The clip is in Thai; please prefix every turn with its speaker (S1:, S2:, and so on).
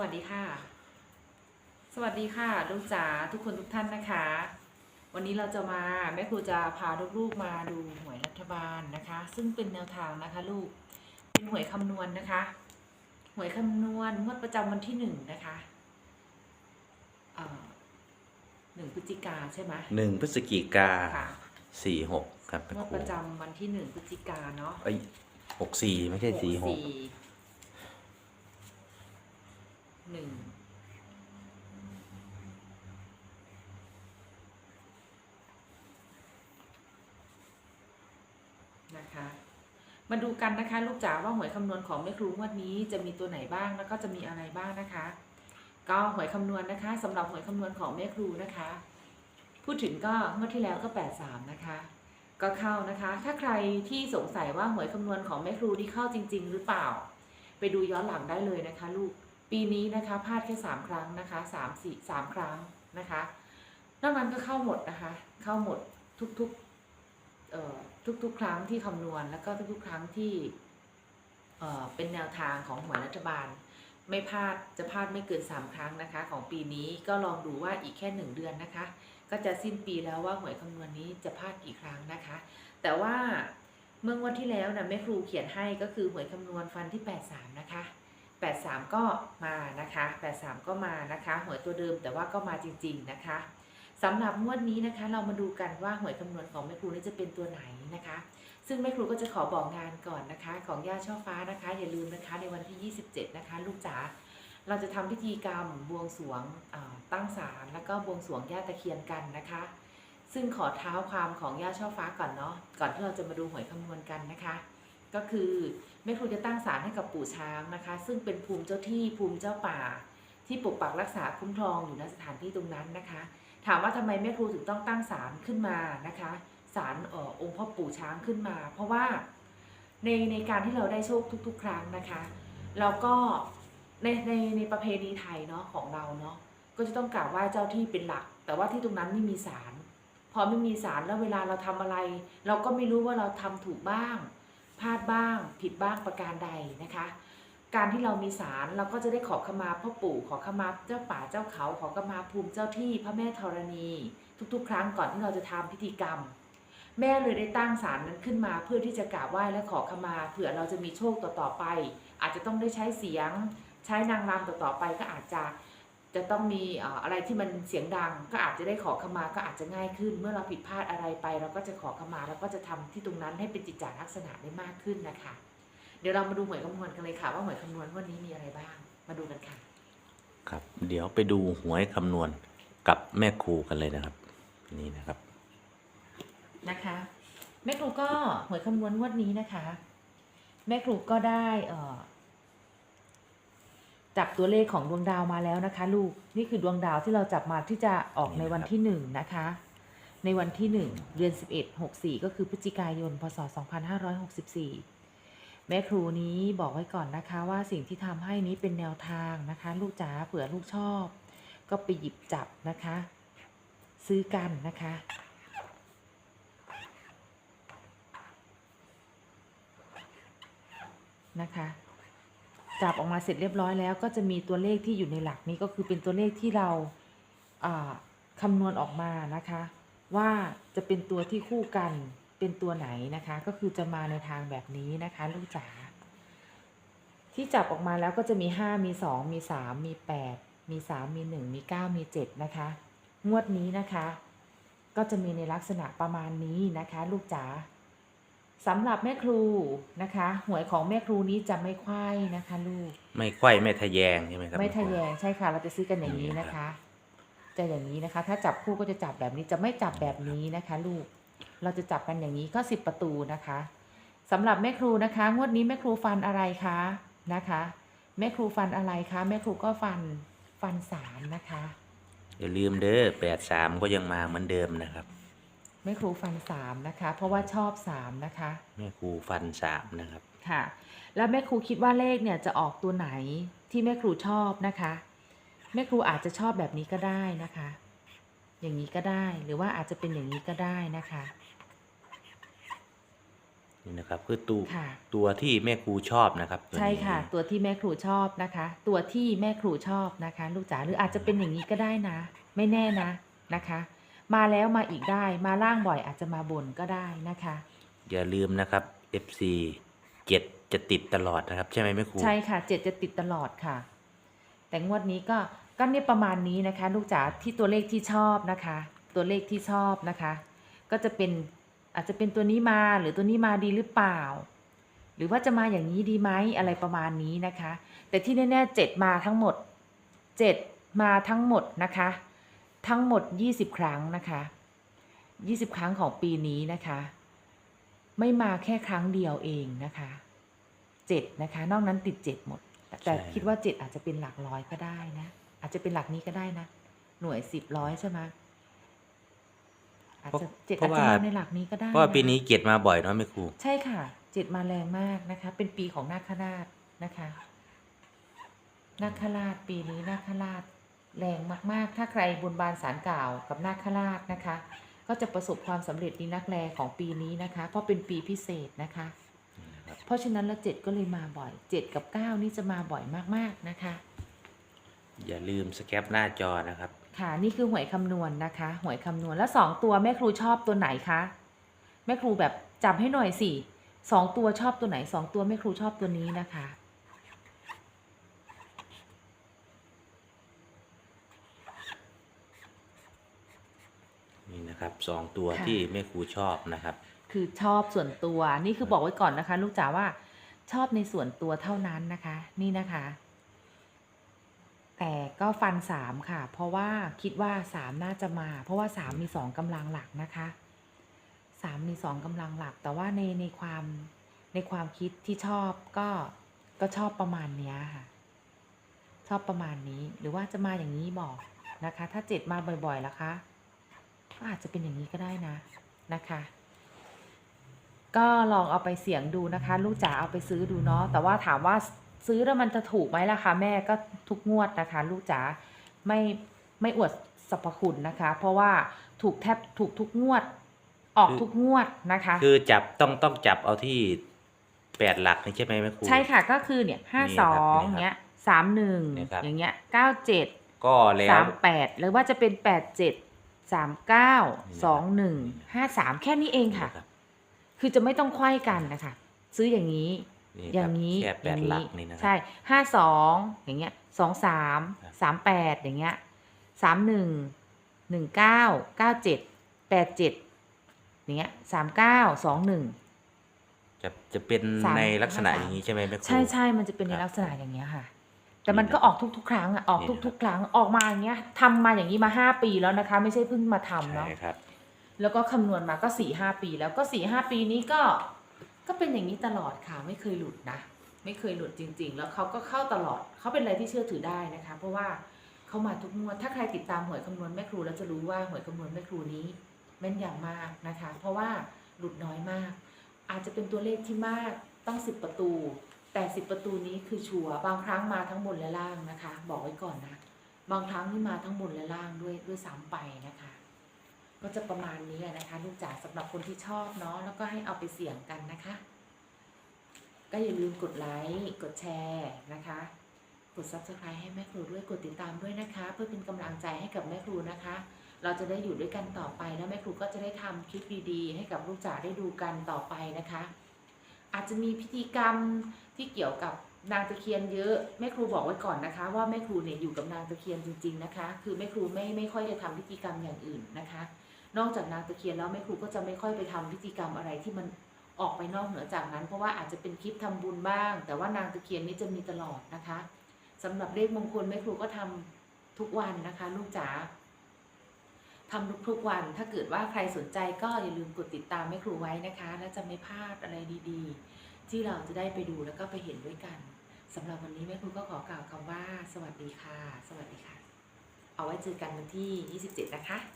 S1: วัสดีค่ะ สวัสดีค่ะลูกจ๋าทุกคนทุกท่านนะคะ วันนี้เราจะมาแม่ครูจะพาลูกๆมาดูหวยรัฐบาลนะคะ ซึ่งเป็นแนวทางนะคะลูกเป็นหวยคำนวณนะคะ หวยคำนวณงวดประจำวันที่หนึ่งนะคะเอ่อหนึ่งพฤศจิกาใช่ไหม
S2: หนึ่งพฤศจิกา
S1: ค่ะ
S2: สี่หกครับแม่
S1: งวด
S2: ครู
S1: ประจำวันที่หนึ่งพฤศจิกาเนาะ
S2: เอ้ยหกสี่ไม่ใช่สี่หก
S1: หนึ่งนะคะ มาดูกันนะคะ ลูกจ๋าว่าหวยคำนวณของแม่ครูงวดนี้จะมีตัวไหนบ้างแล้วก็จะมีอะไรบ้างนะคะ ก็หวยคำนวณนะคะสำหรับหวยคำนวณของแม่ครูนะคะ พูดถึงก็งวดที่แล้วก็ 83 นะคะ ก็เข้านะคะ ถ้าใครที่สงสัยว่าหวยคำนวณของแม่ครูที่เข้าจริง ๆ หรือเปล่า ไปดูย้อนหลังได้เลยนะคะ ลูก ปีนี้นะคะพลาดแค่สามครั้งนะคะสามสี่สามครั้งนะคะนอกนั้นก็เข้าหมดนะคะ เข้าหมดทุกๆเอ่อทุกๆ ครั้งที่คำนวณแล้วก็ทุกๆ ครั้งที่เอ่อเป็นแนวทางของหวยรัฐบาล ไม่พลาดจะพลาดไม่เกินสามครั้งนะคะ ของปีนี้ก็ลองดูว่าอีกแค่หนึ่งเดือนนะคะ ก็จะสิ้นปีแล้วว่าหวยคำนวณนี้จะพลาดกี่ครั้งนะคะ แต่ว่าเมื่องวดที่แล้วนะแม่ครูเขียนให้ก็คือหวยคำนวณฟันที่ 83 นะคะ 83 ก็มานะคะ 83 ก็มานะคะ หวยตัวเดิมแต่ว่าก็มาจริง ๆนะคะสำหรับงวดนี้นะคะ เรามาดูกันว่าหวยคำนวณของแม่ครูนี่จะเป็นตัวไหนนะคะ ซึ่งแม่ครูก็จะขอบอกงานก่อนนะคะ ของย่าช่อฟ้านะคะ อย่าลืมนะคะในวันที่ 27 นะคะ ลูกจ๋าเราจะทำพิธีกรรมบวงสรวงตั้งศาลแล้วก็บวงสรวงย่าตะเคียนกันนะคะ ซึ่งขอเท้าความของย่าช่อฟ้าก่อนเนาะก่อนที่เราจะมาดูหวยคำนวณกันนะคะ ก็คือแม่ครูจะตั้งศาลให้กับปู่ช้างนะคะ ซึ่งเป็นภูมิเจ้าที่ภูมิเจ้าป่า ที่ปกปักรักษาคุ้มครองอยู่ณสถานที่ตรงนั้นนะคะ ถามว่าทำไมแม่ครูถึงต้องตั้งศาลขึ้นมานะคะศาลอองค์พ่อปู่ช้างขึ้นมา เพราะว่าในในการที่เราได้โชคทุก ๆ ครั้งนะคะเราก็ในในในประเพณีไทยเนาะของเราเนาะก็จะต้องกราบไหว้เจ้าที่เป็นหลัก แต่ว่าที่ตรงนั้นไม่มีศาลพอไม่มีศาลแล้วเวลาเราทำอะไร เราก็ไม่รู้ว่าเราทำถูกบ้าง พลาดบ้างผิดบ้างประการใดนะคะ การที่เรามีศาลเราก็จะได้ขอขมาพ่อปู่ขอขมาเจ้าป่าเจ้าเขาขอขมาภูมิเจ้าที่พระแม่ธรณี ทุกๆ ครั้งก่อนที่เราจะทำพิธีกรรม แม่เลยได้ตั้งศาลนั้นขึ้นมาเพื่อที่จะกราบไหว้และขอขมาเผื่อเราจะมีโชคต่อๆไป อาจจะต้องได้ใช้เสียง ใช้นางรำต่อๆไปก็อาจจะ จะต้องมีเอ่ออะไรที่มันเสียงดัง ก็อาจจะได้ขอขมาก็อาจจะง่ายขึ้น เมื่อเราผิดพลาดอะไรไป เราก็จะขอขมาแล้วก็จะทำที่ตรงนั้นให้เป็นจิตจาลักษณะได้มากขึ้นนะคะ เดี๋ยวเรามาดูหวยคำนวณกันเลยค่ะ ว่าหวยคำนวณวันนี้มีอะไรบ้าง มาดูกันค่ะ
S2: ครับ เดี๋ยวไปดูหวยคำนวณกับแม่ครูกันเลยนะครับ นี่นะครับ
S1: นะคะ แม่ครูก็หวยคำนวณงวดนี้นะคะ แม่ครูก็ได้เอ่อ จับตัวเลขของดวงดาวมาแล้วนะคะ ลูกนี่คือดวงดาวที่เราจับมาที่จะออกในวันที่หนึ่งนะคะ ในวันที่หนึ่งเดือนสิบเอ็ดหกสี่ก็คือพฤศจิกายน พศสองพันห้าร้อยหกสิบสี่แม่ครูนี้บอกไว้ก่อนนะคะว่าสิ่งที่ทำให้นี้เป็นแนวทางนะคะ ลูกจ๋าเผื่อลูกชอบ ก็ไปหยิบจับนะคะ ซื้อกันนะคะนะคะ จับออกมาเสร็จเรียบร้อยแล้ว ก็จะมีตัวเลขที่อยู่ในหลักนี้ก็คือเป็นตัวเลขที่เราคำนวณออกมานะคะ ว่าจะเป็นตัวที่คู่กันเป็นตัวไหนนะคะ ก็คือจะมาในทางแบบนี้นะคะ ลูกจ๋าที่จับออกมาแล้วก็จะมีห้ามีสองมีสามมีแปดมีสามมีหนึ่งมีเก้ามีเจ็ดนะคะ งวดนี้นะคะ ก็จะมีในลักษณะประมาณนี้นะคะ ลูกจ๋า สำหรับแม่ครูนะคะ หวยของแม่ครูนี้จะไม่ควายนะคะลูก
S2: ไม่ไขว้ไม่ทะแยงใช่ไหมครับ
S1: ไม่ทะ
S2: ครู
S1: แยงใช่ค่ะ เราจะซื้อกันอย่างนี้นะคะ จะอย่างนี้นะคะ ถ้าจับคู่ก็จะจับแบบนี้จะไม่จับแบบนี้นะคะ ลูก เราจะจับกันอย่างนี้ก็สิบประตูนะคะสำหรับแม่ครูนะคะ งวดนี้แม่ครูฟันอะไรคะนะคะ แม่ครูฟันอะไรคะ แม่ครูก็ฟันฟันสามนะคะ
S2: อย่าลืมเด้อแปดสามก็ยังมาเหมือนเดิมนะครับ
S1: แม่ครูฟันสามนะคะ เพราะว่าชอบสามนะคะ
S2: แม่ครูฟันสามนะครับ
S1: ค่ะ แล้วแม่ครูคิดว่าเลขเนี่ยจะออกตัวไหนที่แม่ครูชอบนะคะ แม่ครูอาจจะชอบแบบนี้ก็ได้นะคะ อย่างนี้ก็ได้ หรือว่าอาจจะเป็นอย่างนี้ก็ได้นะคะ
S2: นี่นะครับคือตัว
S1: ค่ะ
S2: ตัวที่แม่ครูชอบนะครับตัวนี้
S1: ใช่ค่ะ ตัวที่แม่ครูชอบนะคะ ตัวที่แม่ครูชอบนะคะ ลูกจ๋าหรืออาจจะเป็นอย่างนี้ก็ได้นะ ไม่แน่นะนะคะ มาแล้วมาอีกได้ มาล่างบ่อยอาจจะมาบนก็ได้นะคะ
S2: อย่าลืมนะครับ FC เจ็ดจะติดตลอดนะครับ ใช่ไหมแม่ครู
S1: ใช่ค่ะเจ็ดจะติดตลอดค่ะ แต่งวดนี้ก็ก็เนี่ยประมาณนี้นะคะ ลูกจ๋าที่ตัวเลขที่ชอบนะคะ ตัวเลขที่ชอบนะคะ ก็จะเป็นอาจจะเป็นตัวนี้มาหรือตัวนี้มาดีหรือเปล่า หรือว่าจะมาอย่างนี้ดีไหมอะไรประมาณนี้นะคะ แต่ที่แน่ๆเจ็ดมาทั้งหมดเจ็ดมาทั้งหมดนะคะ ทั้งหมด 20 ครั้งนะคะ 20 ครั้งของปีนี้นะคะ ไม่มาแค่ครั้งเดียวเองนะคะเจ็ดนะคะ นอกนั้นติดเจ็ดหมด แต่แต่
S2: ใช่
S1: คิดว่าเจ็ดอาจจะเป็นหลักร้อยก็ได้นะ อาจจะเป็นหลักนี้ก็ได้นะ หน่วยสิบร้อยใช่ไหมอาจจะเจ็ด
S2: เพ
S1: อาจ
S2: ราะ
S1: จะ
S2: ว่า
S1: มาในหลักนี้ก็ได้
S2: เพราะว่าปีนี้
S1: ค
S2: เจ็ดมาบ่อยเนาะแม่ครู
S1: ใช่ค่ะ เจ็ดมาแรงมากนะคะ เป็นปีของนาคราชนะคะนาคราชปีนี้นาคราช แรงมากๆ ถ้าใครบนบานสารกล่าวกับนาคราชนะคะ ก็จะประสบความสำเร็จดีนักแลของปีนี้นะคะ เพราะเป็นปีพิเศษนะคะ เพราะฉะนั้นแล้วเจ็ดก็เลยมาบ่อยเจ็ดกับเก้านี่จะมาบ่อยมากๆนะคะ
S2: อย่าลืมสแคปหน้าจอนะครับ
S1: ค่ะนี่คือหวยคำนวณนะคะ หวยคำนวณแล้วสองตัวแม่ครูชอบตัวไหนคะแม่ครูแบบจำให้หน่อยสิสองตัวชอบตัวไหนสองตัวแม่ครูชอบตัวนี้นะคะ
S2: นี่นะครับสองตัว
S1: ค่ะ
S2: ที่แม่ครูชอบนะครับ
S1: คือชอบส่วนตัวนี่คือบอกไว้ก่อนนะคะ ลูกจ๋าว่าชอบในส่วนตัวเท่านั้นนะคะ นี่นะคะ แต่ก็ฟันสามค่ะ เพราะว่าคิดว่าสามน่าจะมา เพราะว่าสามมีสองกำลังหลักนะคะสามมีสองกำลังหลัก แต่ว่าในในความในความคิดที่ชอบก็ก็ชอบประมาณเนี้ยค่ะ ชอบประมาณนี้หรือว่าจะมาอย่างนี้บอกนะคะ ถ้าเจ็ดมาบ่อยๆล่ะคะก็ อาจจะเป็นอย่างนี้ก็ได้นะนะคะ ก็ลองเอาไปเสี่ยงดูนะคะ ลูกจ๋าเอาไปซื้อดูเนาะแต่ว่าถามว่าซื้อแล้วมันจะถูกไหมล่ะคะแม่ก็ทุกงวดนะคะ ลูกจ๋าไม่ไม่อวดสรรพคุณนะคะ เพราะว่าถูกแทบถูกทุกงวด ออก
S2: คือ
S1: ทุกงวดนะคะ
S2: คือจับต้องต้องจับเอาที่แปดหลักนี่ใช่ไหมแม่ครู
S1: ใช่ค่ะก็คือเนี่ยห้า
S2: นี่
S1: ส
S2: ครั
S1: อบง
S2: นี่ครับ
S1: เงี้ยสามหนึ่ง
S2: นี่ครับ
S1: อย่างเงี้ยเก้าเจ็ด
S2: ก็แล้ว
S1: สามแปดหรือว่าจะเป็นแปดเจ็ด สามเก้าสองหนึ่งห้าสามแค่นี้เองค่ะ
S2: นี่รับ
S1: คือจะไม่ต้องไขว้กันนะคะ ซื้ออย่างนี้
S2: นี่
S1: อ
S2: ค
S1: ย่า
S2: รับ
S1: งนี้
S2: แค่แป
S1: อย่า
S2: ด
S1: ง
S2: หลั
S1: นี้
S2: กนี่นะครั
S1: ใช่ห้าสองอย่างเงี้ยสองสาม
S2: ครับ
S1: สามแปดอย่างเงี้ยสามหนึ่งหนึ่งเก้าเก้าเจ็ดแปดเจ็ดอย่างเงี้ยสามเก้าสองหนึ่ง
S2: จะจะเป็น
S1: สาม
S2: ในลักษณะ
S1: ห้าสาม
S2: อย่างนี้ใช่ไหมแม่ครู
S1: ใช่ใช่มันจะเป็นใน
S2: ครับ
S1: ลักษณะอย่างเงี้ยค่ะ แต่มัน
S2: นี่นะ
S1: ก็ออกทุกๆ ครั้งอะออก
S2: นี่นะ
S1: ทุก ๆ ครั้งออกมาอย่างเงี้ยทำมาอย่างนี้มาห้าปีแล้วนะคะ ไม่ใช่เพิ่งมาทำเนาะ
S2: ใช่ครับ
S1: แล้วก็คำนวณมาก็สี่ห้าปี แล้วก็สี่ห้าปีนี้ก็ก็เป็นอย่างนี้ตลอดค่ะไม่เคยหลุดนะ ไม่เคยหลุดจริง ๆ แล้วเขาก็เข้าตลอดเขาเป็นอะไรที่เชื่อถือได้นะคะ เพราะว่าเขามาทุกงวดถ้าใครติดตามหวยคำนวณแม่ครูแล้วจะรู้ว่าหวยคำนวณแม่ครูนี้แม่นยำมากนะคะ เพราะว่าหลุดน้อยมาก อาจจะเป็นตัวเลขที่มากตั้งสิบประตู แต่สิบประตูนี้คือชัวร์บางครั้งมาทั้งบนและล่างนะคะ บอกไว้ก่อนนะ บางครั้งนี่มาทั้งบนและล่างด้วยด้วยซ้ำไปนะคะ ก็จะประมาณนี้นะคะลูกจ๋าสำหรับคนที่ชอบเนาะแล้วก็ให้เอาไปเสี่ยงกันนะคะ ก็อย่าลืมกดไลค์กดแชร์นะคะกด subscribe ให้แม่ครูด้วยกดติดตามด้วยนะคะ เพื่อเป็นกำลังใจให้กับแม่ครูนะคะ เราจะได้อยู่ด้วยกันต่อไปแล้วแม่ครูก็จะได้ทำคลิปดีๆ ให้กับลูกจ๋าได้ดูกันต่อไปนะคะ อาจจะมีพิธีกรรมที่เกี่ยวกับนางตะเคียนเยอะแม่ครูบอกไว้ก่อนนะคะ ว่าแม่ครูเนี่ยอยู่กับนางตะเคียนจริง ๆนะคะ คือแม่ครูไม่ไม่ค่อยจะทำพิธีกรรมอย่างอื่นนะคะ นอกจากนางตะเคียนแล้วแม่ครูก็จะไม่ค่อยไปทำพิธีกรรมอะไรที่มันออกไปนอกเหนือจากนั้น เพราะว่าอาจจะเป็นคลิปทำบุญบ้าง แต่ว่านางตะเคียนนี้จะมีตลอดนะคะสำหรับเลขมงคลแม่ครูก็ทำทุกวันนะคะ ลูกจ๋า ทำทุกๆวัน ถ้าเกิดว่าใครสนใจก็อย่าลืมกดติดตามแม่ครูไว้นะคะ และจะไม่พลาดอะไรดีๆ ที่เราจะได้ไปดูแล้วก็ไปเห็นด้วยกันสำหรับวันนี้แม่ครูก็ขอกล่าวคำว่า สวัสดีค่ะ สวัสดีค่ะ เอาไว้เจอกันวันที่ 27 นะคะ